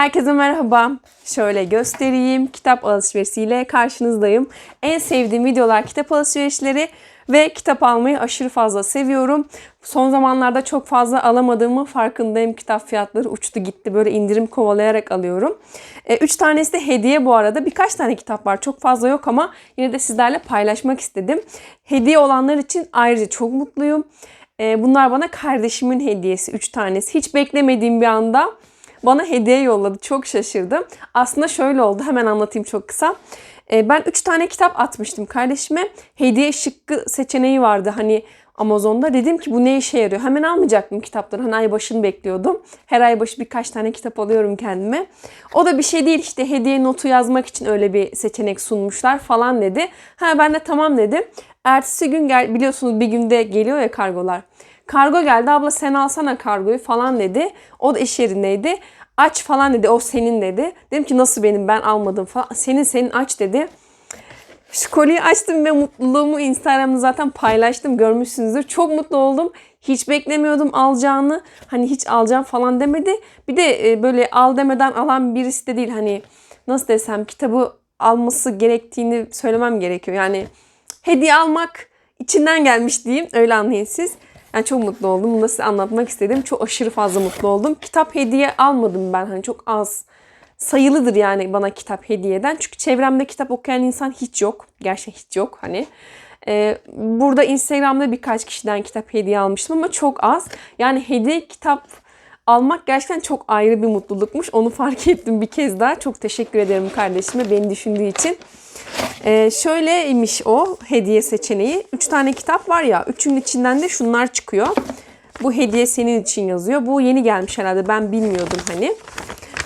Herkese merhaba. Şöyle göstereyim. Kitap alışverişiyle karşınızdayım. En sevdiğim videolar kitap alışverişleri ve kitap almayı aşırı fazla seviyorum. Son zamanlarda çok fazla alamadığımı farkındayım. Kitap fiyatları uçtu gitti. Böyle indirim kovalayarak alıyorum. E, üç tanesi de hediye bu arada. Birkaç tane kitap var. Çok fazla yok ama yine de sizlerle paylaşmak istedim. Hediye olanlar için ayrıca çok mutluyum. E, bunlar bana kardeşimin hediyesi. Üç tanesi. Hiç beklemediğim bir anda bana hediye yolladı. Çok şaşırdım. Aslında şöyle oldu. Hemen anlatayım çok kısa. Ee, Ben 3 tane kitap atmıştım kardeşime. Hediye şıkkı seçeneği vardı hani Amazon'da. Dedim ki bu ne işe yarıyor? Hemen almayacaktım kitapları. Hani ay başını bekliyordum. Her ay başı birkaç tane kitap alıyorum kendime. O da bir şey değil işte hediye notu yazmak için öyle bir seçenek sunmuşlar falan dedi. Ha ben de tamam dedim. Ertesi gün gel biliyorsunuz bir günde geliyor ya kargolar. Kargo geldi abla sen alsana kargoyu falan dedi. O da iş yerindeydi. Aç falan dedi o senin dedi. Dedim ki nasıl benim ben almadım falan. Senin senin aç dedi. Şu kolyeyi açtım ve mutluluğumu Instagram'da zaten paylaştım görmüşsünüzdür. Çok mutlu oldum. Hiç beklemiyordum alacağını. Hani hiç alacağım falan demedi. Bir de e, böyle al demeden alan birisi de değil. Hani nasıl desem kitabı alması gerektiğini söylemem gerekiyor. Yani hediye almak içinden gelmiş diyeyim. Öyle anlayın siz. Yani çok mutlu oldum. Bunu size anlatmak istedim. Çok aşırı fazla mutlu oldum. Kitap hediye almadım ben. Hani çok az sayılıdır yani bana kitap hediyeden. Çünkü çevremde kitap okuyan insan hiç yok. Gerçekten hiç yok hani. Ee, burada Instagram'da birkaç kişiden kitap hediye almıştım ama çok az. Yani hediye kitap almak gerçekten çok ayrı bir mutlulukmuş. Onu fark ettim bir kez daha. Çok teşekkür ederim kardeşime beni düşündüğü için. Ee, şöyleymiş o hediye seçeneği. Üç tane kitap var ya. Üçünün içinden de şunlar çıkıyor. Bu hediye senin için yazıyor. Bu yeni gelmiş herhalde. Ben bilmiyordum hani.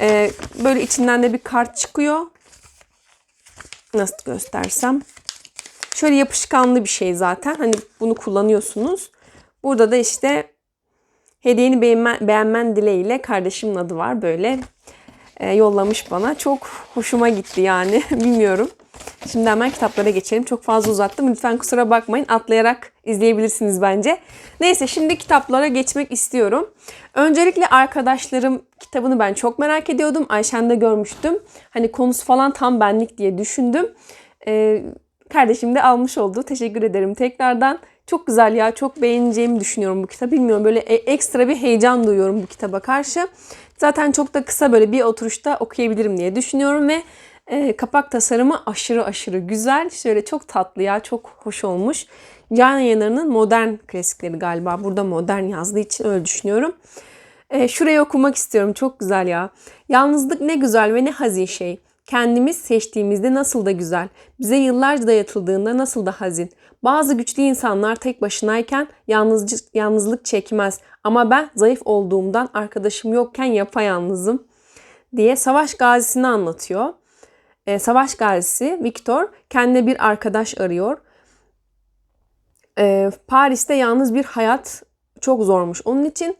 Ee, böyle içinden de bir kart çıkıyor. Nasıl göstersem. Şöyle yapışkanlı bir şey zaten. Hani bunu kullanıyorsunuz. Burada da işte hediyeni beğenmen, beğenmen dileğiyle kardeşimin adı var. Böyle e, yollamış bana. Çok hoşuma gitti yani. Bilmiyorum. Şimdi hemen kitaplara geçelim. Çok fazla uzattım. Lütfen kusura bakmayın. Atlayarak izleyebilirsiniz bence. Neyse şimdi kitaplara geçmek istiyorum. Öncelikle arkadaşlarım kitabını ben çok merak ediyordum. Ayşen'de görmüştüm. Hani konusu falan tam benlik diye düşündüm. Ee, kardeşim de almış oldu. Teşekkür ederim tekrardan. Çok güzel ya. Çok beğeneceğimi düşünüyorum bu kitabı. Bilmiyorum böyle e- ekstra bir heyecan duyuyorum bu kitaba karşı. Zaten çok da kısa böyle bir oturuşta okuyabilirim diye düşünüyorum ve e, kapak tasarımı aşırı aşırı güzel. Şöyle çok tatlı ya. Çok hoş olmuş. Can Yanar'ın modern klasikleri galiba. Burada modern yazdığı için öyle düşünüyorum. E, şurayı okumak istiyorum. Çok güzel ya. Yalnızlık ne güzel ve ne hazin şey. Kendimiz seçtiğimizde nasıl da güzel. Bize yıllarca dayatıldığında nasıl da hazin. Bazı güçlü insanlar tek başınayken yalnızcı, yalnızlık çekmez. Ama ben zayıf olduğumdan arkadaşım yokken yapayalnızım diye savaş gazisini anlatıyor. Ee, savaş gazisi Victor kendine bir arkadaş arıyor. Ee, Paris'te yalnız bir hayat çok zormuş. Onun için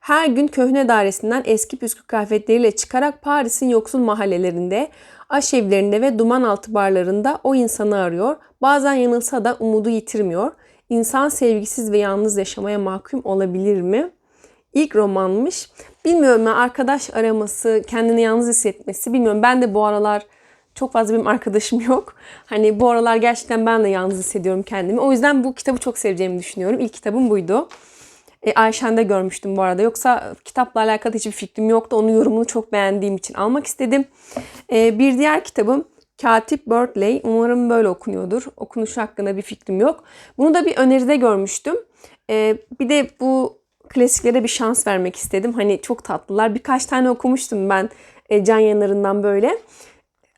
her gün köhne dairesinden eski püskü kıyafetleriyle çıkarak Paris'in yoksul mahallelerinde, aşevlerinde ve duman altı barlarında o insanı arıyor. Bazen yanılsa da umudu yitirmiyor. İnsan sevgisiz ve yalnız yaşamaya mahkum olabilir mi? İlk romanmış. Bilmiyorum ya arkadaş araması, kendini yalnız hissetmesi. Bilmiyorum ben de bu aralar çok fazla benim arkadaşım yok. Hani bu aralar gerçekten ben de yalnız hissediyorum kendimi. O yüzden bu kitabı çok seveceğimi düşünüyorum. İlk kitabım buydu. E, Ayşen'de görmüştüm bu arada. Yoksa kitapla alakalı hiçbir fikrim yoktu. Onun yorumunu çok beğendiğim için almak istedim. E, bir diğer kitabım Katip Birdley. Umarım böyle okunuyordur. Okunuş hakkında bir fikrim yok. Bunu da bir öneride görmüştüm. E, bir de bu klasiklere bir şans vermek istedim. Hani çok tatlılar. Birkaç tane okumuştum ben e, Can Yanar'ından böyle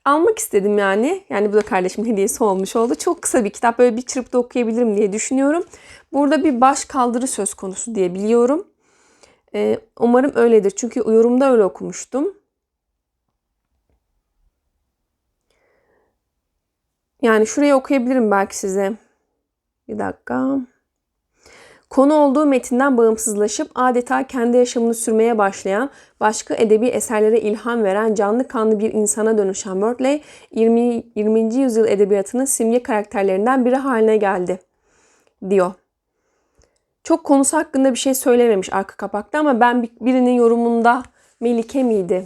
almak istedim yani. Yani bu da kardeşimin hediyesi olmuş oldu. Çok kısa bir kitap. Böyle bir çırpıda okuyabilirim diye düşünüyorum. Burada bir baş kaldırı söz konusu diye biliyorum. Ee, umarım öyledir. Çünkü yorumda öyle okumuştum. Yani şurayı okuyabilirim belki size. Bir dakika. Konu olduğu metinden bağımsızlaşıp adeta kendi yaşamını sürmeye başlayan, başka edebi eserlere ilham veren canlı kanlı bir insana dönüşen Wortley, 20. 20. yüzyıl edebiyatının simge karakterlerinden biri haline geldi, diyor. Çok konusu hakkında bir şey söylememiş arka kapakta ama ben birinin yorumunda Melike miydi?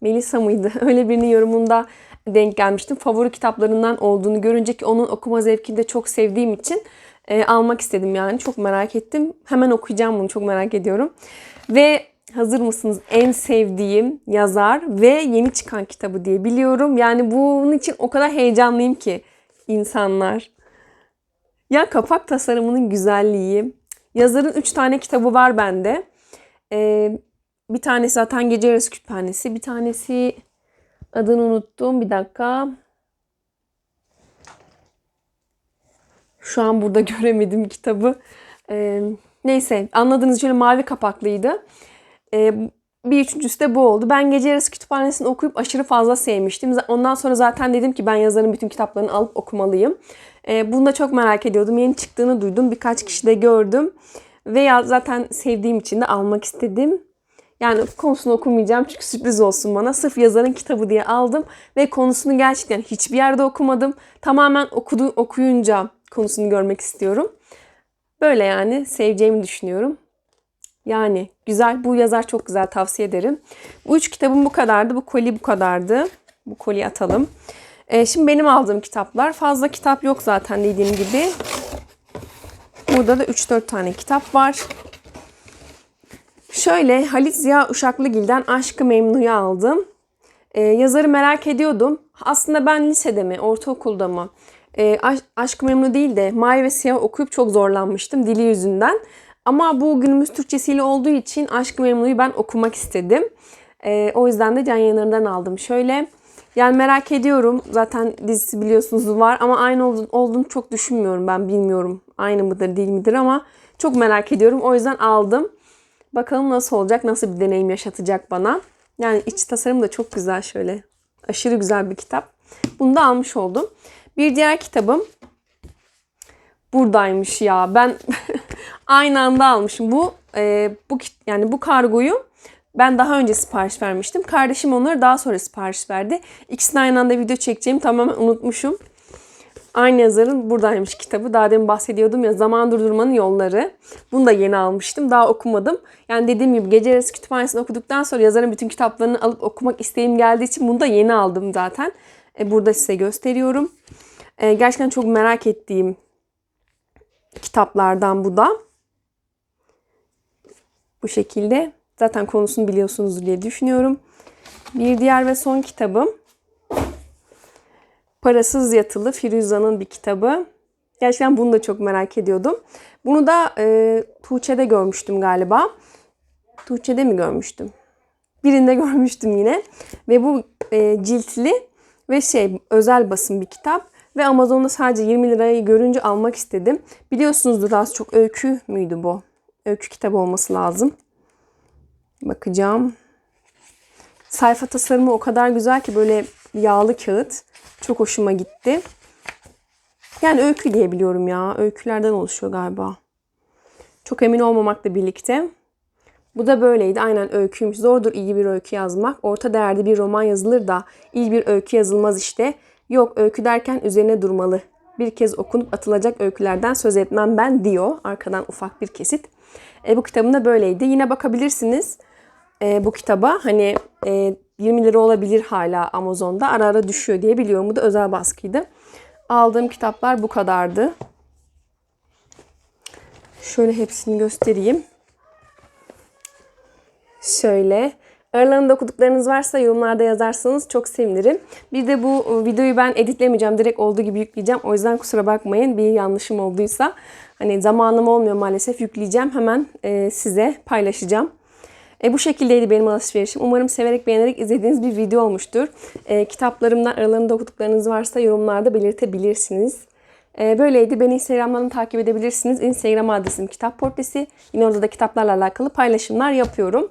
Melisa mıydı? Öyle birinin yorumunda denk gelmiştim. Favori kitaplarından olduğunu görünce ki onun okuma zevkini de çok sevdiğim için e, almak istedim yani. Çok merak ettim. Hemen okuyacağım bunu. Çok merak ediyorum. Ve hazır mısınız? En sevdiğim yazar ve yeni çıkan kitabı diye biliyorum. Yani bunun için o kadar heyecanlıyım ki insanlar. Ya kapak tasarımının güzelliği. Yazarın 3 tane kitabı var bende. Ee, bir tanesi zaten Gece Yarısı Kütüphanesi. Bir tanesi adını unuttum. Bir dakika. Şu an burada göremedim kitabı. Ee, neyse anladığınız şöyle mavi kapaklıydı. Ee, bir üçüncüsü de bu oldu. Ben Gece Yarısı Kütüphanesi'ni okuyup aşırı fazla sevmiştim. Ondan sonra zaten dedim ki ben yazarın bütün kitaplarını alıp okumalıyım. Ee, bunu da çok merak ediyordum. Yeni çıktığını duydum. Birkaç kişi de gördüm. Ve ya zaten sevdiğim için de almak istedim. Yani konusunu okumayacağım çünkü sürpriz olsun bana. Sırf yazarın kitabı diye aldım ve konusunu gerçekten hiçbir yerde okumadım. Tamamen okudu, okuyunca konusunu görmek istiyorum. Böyle yani seveceğimi düşünüyorum. Yani güzel. Bu yazar çok güzel. Tavsiye ederim. Bu üç kitabım bu kadardı. Bu koli bu kadardı. Bu koliyi atalım. Ee, şimdi benim aldığım kitaplar. Fazla kitap yok zaten dediğim gibi. Burada da 3-4 tane kitap var. Şöyle Halit Ziya Uşaklıgil'den Aşkı Memnu'yu aldım. Ee, yazarı merak ediyordum. Aslında ben lisede mi, ortaokulda mı? Ee, Aşk-ı Memnu değil de Mavi ve Siyah okuyup çok zorlanmıştım dili yüzünden. Ama bu günümüz Türkçesiyle olduğu için Aşk-ı Memnu'yu ben okumak istedim. Ee, o yüzden de can yayınlarından aldım. Şöyle yani merak ediyorum. Zaten dizisi biliyorsunuz var ama aynı olduğunu, olduğunu çok düşünmüyorum ben bilmiyorum. Aynı mıdır değil midir ama çok merak ediyorum. O yüzden aldım. Bakalım nasıl olacak, nasıl bir deneyim yaşatacak bana. Yani iç tasarım da çok güzel şöyle. Aşırı güzel bir kitap. Bunu da almış oldum. Bir diğer kitabım buradaymış ya. Ben aynı anda almışım. Bu e, bu yani bu kargoyu ben daha önce sipariş vermiştim. Kardeşim onları daha sonra sipariş verdi. İkisini aynı anda video çekeceğimi tamamen unutmuşum. Aynı yazarın buradaymış kitabı. Daha demin bahsediyordum ya Zaman Durdurmanın Yolları. Bunu da yeni almıştım. Daha okumadım. Yani dediğim gibi Gece Yarısı Kütüphanesi'ni okuduktan sonra yazarın bütün kitaplarını alıp okumak isteğim geldiği için bunu da yeni aldım zaten. E, burada size gösteriyorum. E, gerçekten çok merak ettiğim kitaplardan bu da. Bu şekilde. Zaten konusunu biliyorsunuz diye düşünüyorum. Bir diğer ve son kitabım Parasız Yatılı Firuza'nın bir kitabı. Gerçekten bunu da çok merak ediyordum. Bunu da e, Tuğçe'de görmüştüm galiba. Tuğçe'de mi görmüştüm? Birinde görmüştüm yine. Ve bu e, ciltli ve şey özel basın bir kitap. Ve Amazon'da sadece 20 lirayı görünce almak istedim. Biliyorsunuzdur az çok öykü müydü bu? Öykü kitabı olması lazım. Bakacağım. Sayfa tasarımı o kadar güzel ki böyle yağlı kağıt. Çok hoşuma gitti. Yani öykü diyebiliyorum ya. Öykülerden oluşuyor galiba. Çok emin olmamakla birlikte. Bu da böyleydi. Aynen öyküymüş. Zordur iyi bir öykü yazmak. Orta değerde bir roman yazılır da iyi bir öykü yazılmaz işte. Yok öykü derken üzerine durmalı. Bir kez okunup atılacak öykülerden söz etmem ben diyor. Arkadan ufak bir kesit. E, bu kitabın da böyleydi. Yine bakabilirsiniz e, bu kitaba. Hani e, 20 lira olabilir hala Amazon'da. Ara ara düşüyor diye biliyorum. Bu da özel baskıydı. Aldığım kitaplar bu kadardı. Şöyle hepsini göstereyim. Şöyle. Aralarında okuduklarınız varsa yorumlarda yazarsanız çok sevinirim. Bir de bu videoyu ben editlemeyeceğim. Direkt olduğu gibi yükleyeceğim. O yüzden kusura bakmayın bir yanlışım olduysa. Hani zamanım olmuyor maalesef yükleyeceğim. Hemen e, size paylaşacağım. E, bu şekildeydi benim alışverişim. Umarım severek beğenerek izlediğiniz bir video olmuştur. E, kitaplarımdan aralarında okuduklarınız varsa yorumlarda belirtebilirsiniz. E, böyleydi. Beni Instagram'dan takip edebilirsiniz. Instagram adresim Kitap Portresi. Yine orada da kitaplarla alakalı paylaşımlar yapıyorum.